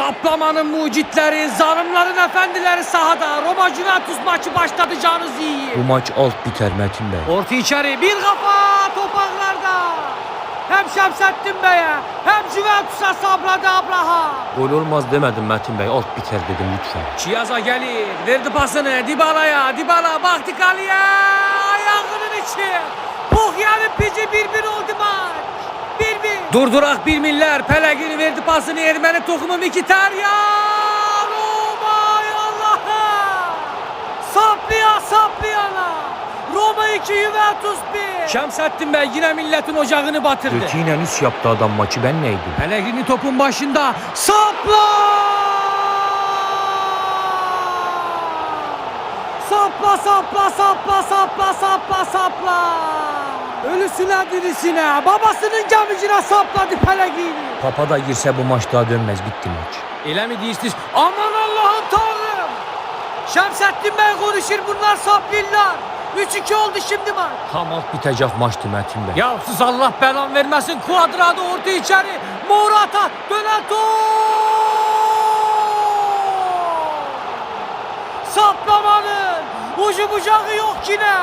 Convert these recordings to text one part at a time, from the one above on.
Saplamanın mucitleri, zalimlerin efendileri sahada. Roma Juventus maçı başladı canınız iyi. Bu maç alt biter Metin Bey. Orta içeri bir kafa topaklarda. Hem Şemsettin Bey'e hem Juventus'a sapladı Abraha. Gol olmaz demedim Metin Bey. Alt biter dedim lütfen. Chiaza gelir. Verdi pasını Dybala'ya. Dybala baktı kaleye. Ayağının içi. Puhya'nın pici 1-1 oldu maç. 1-1. Durdurak bir miller. Pellegrini verdi pasını Ermeni tokumu Mkhitaryan. Roma ya Allah'ım. Saplaya saplayana. Roma 2 Juventus 1. Şemsettin Bey yine milletin ocağını batırdı. Götüyle üst yaptı adam maçı ben neydim? Pellegrini topun başında sapla! Sapla sapla sapla sapla sapla sapla. Ölüsüne dirisine babasının gemicine sapladı Pellegrini. Papa da girse bu maç daha dönmez bitti maç. Öyle mi değilsiz? Aman Allah'ım tanrım. Şemsettin Bey konuşur bunlar saplıyorlar. 3-2 oldu şimdi maç. Tam alt bitecek maçtı Metin Bey. Ya sus Allah belan vermesin. Kuadrado orta içeri. Morata dönen top. Saplamanın ucu bucağı yok yine.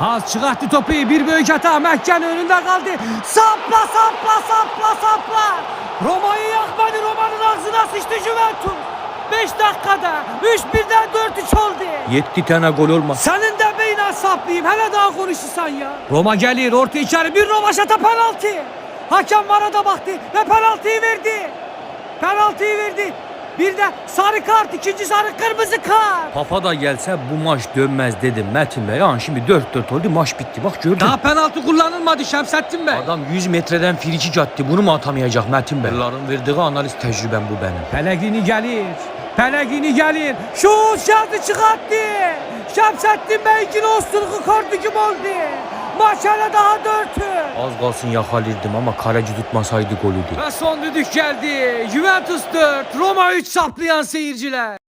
Az çıkarttı topu bir büyük hata Mekke'nin önünde kaldı. Sapla sapla sapla sapla. Roma'yı yakmadı Roma'nın ağzına sıçtı Juventus. 5 dakikada 3-1'den 4-3 oldu. Yetti tane gol olmaz. Senin de beynen saplayayım. Hele daha konuşursan ya. Roma gelir orta içeri bir Roma şata penaltı. Hakem vara da baktı ve penaltıyı verdi. Penaltıyı verdi. Bir de sarı kart, ikinci sarı kırmızı kart. Papa da gelse bu maç dönmez dedim Metin Bey. Yani şimdi 4-4 oldu maç bitti. Bak gördün. Daha penaltı kullanılmadı Şemsettin Bey. Adam 100 metreden frikik attı. Bunu mu atamayacak Metin Bey? Yılların verdiği analiz tecrübem bu benim. Pellegrini gelir. Pellegrini gelir. Şut şartı çıkarttı. Şemsettin Bey ikili osturgu kordu gibi oldu. Hele daha dörtü. Az kalsın yakalardım ama kaleci tutmasaydı golüydü. Ve son düdük geldi. Juventus 4, Roma 3 saplayan seyirciler.